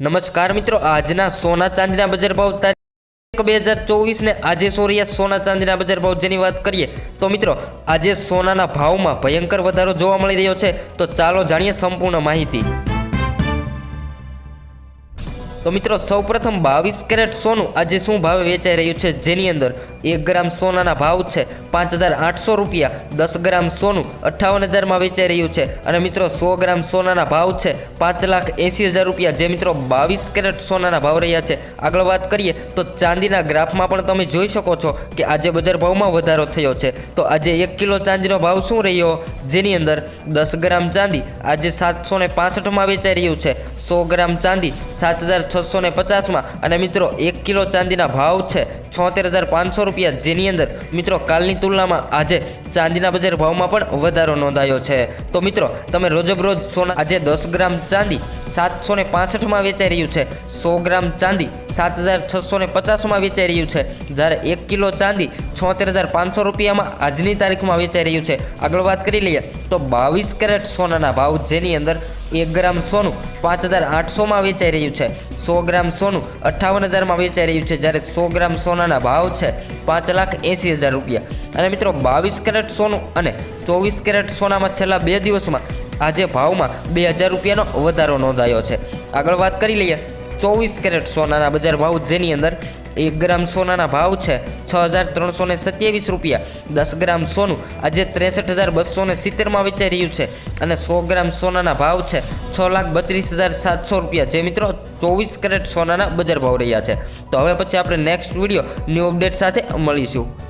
નમસ્કાર મિત્રો, આજના સોના ચાંદીના બજાર ભાવ તારીખ બે હજાર ચોવીસને આજે સોરિયા સોના ચાંદીના બજાર ભાવ જેની વાત કરીએ, તો મિત્રો, આજે સોનાના ભાવમાં ભયંકર વધારો જોવા મળી રહ્યો છે. તો ચાલો જાણીએ સંપૂર્ણ માહિતી. તો મિત્રો, સૌપ્રથમ બાવીસ કેરેટ સોનું આજે શું ભાવે વેચાઈ રહ્યું છે? જેની અંદર એક ગ્રામ સોનાના ભાવ છે પાંચ હજાર આઠસો રૂપિયા. દસ ગ્રામ સોનું અઠ્ઠાવન હજારમાં વેચાઈ રહ્યું છે. અને મિત્રો, સો ગ્રામ સોનાના ભાવ છે પાંચ લાખ એંસી હજાર રૂપિયા. જે મિત્રો બાવીસ કેરેટ સોનાના ભાવ રહ્યા છે. આગળ વાત કરીએ તો ચાંદીના ગ્રાફમાં પણ તમે જોઈ શકો છો કે આજે બજાર ભાવમાં વધારો થયો છે. તો આજે એક કિલો ચાંદીનો ભાવ શું રહ્યો? જેની અંદર દસ ગ્રામ ચાંદી આજે સાતસો ને પાસઠમાં વેચાઈ રહ્યું છે. સો ગ્રામ ચાંદી સાત હજાર છસો ને પચાસમાં. અને મિત્રો, એક કિલો ચાંદીના ભાવ છે છોતેર હજાર પાંચસો રૂપિયા જેની અંદર મિત્રો કાલની તુલનામાં આજે ચાંદીના બજાર ભાવમાં પણ વધારો નોંધાયો છે. તો મિત્રો, તમે રોજબરોજ સોના આજે દસ ગ્રામ ચાંદી સાતસો ને પાસઠમાં વેચાઈ રહ્યું છે. સો ગ્રામ ચાંદી સાત હજાર છસો ને પચાસમાં વેચાઈ રહ્યું છે. જ્યારે એક કિલો ચાંદી છોતેર હજાર પાંચસો રૂપિયામાં આજની તારીખમાં વેચાઈ રહ્યું છે. આગળ વાત કરી લઈએ તો બાવીસ કેરેટ સોનાના ભાવ, જેની અંદર એક ગ્રામ સોનું પાંચ હજાર આઠસોમાં વેચાઈ રહ્યું છે. સો ગ્રામ સોનું અઠ્ઠાવન હજારમાં વેચાઈ રહ્યું છે. જ્યારે સો ગ્રામ સોનાના ભાવ છે પાંચ લાખ એંસી હજાર રૂપિયા. અને મિત્રો, બાવીસ કેરેટ સોનું અને ચોવીસ કેરેટ સોનામાં છેલ્લા બે દિવસમાં આજે ભાવમાં બે હજાર રૂપિયાનો વધારો નોંધાયો છે. આગળ વાત કરી લઈએ, ચોવીસ કેરેટ સોનાના બજાર ભાવ જેની અંદર એક ગ્રામ સોનાના ભાવ છે છ હજાર ત્રણસો ને સત્યાવીસ રૂપિયા, દસ ગ્રામ સોનું આજે ત્રેસઠ હજાર બસો ને સિત્તેરમાં વેચાઈ રહ્યું છે અને સો ગ્રામ સોનાના ભાવ છે છ લાખ બત્રીસ હજાર સાતસો રૂપિયા. જે મિત્રો ચોવીસ કેરેટ સોનાના બજાર ભાવ રહ્યા છે. તો હવે પછી આપણે નેક્સ્ટ વીડિયો ન્યૂ અપડેટ સાથે મળીશું.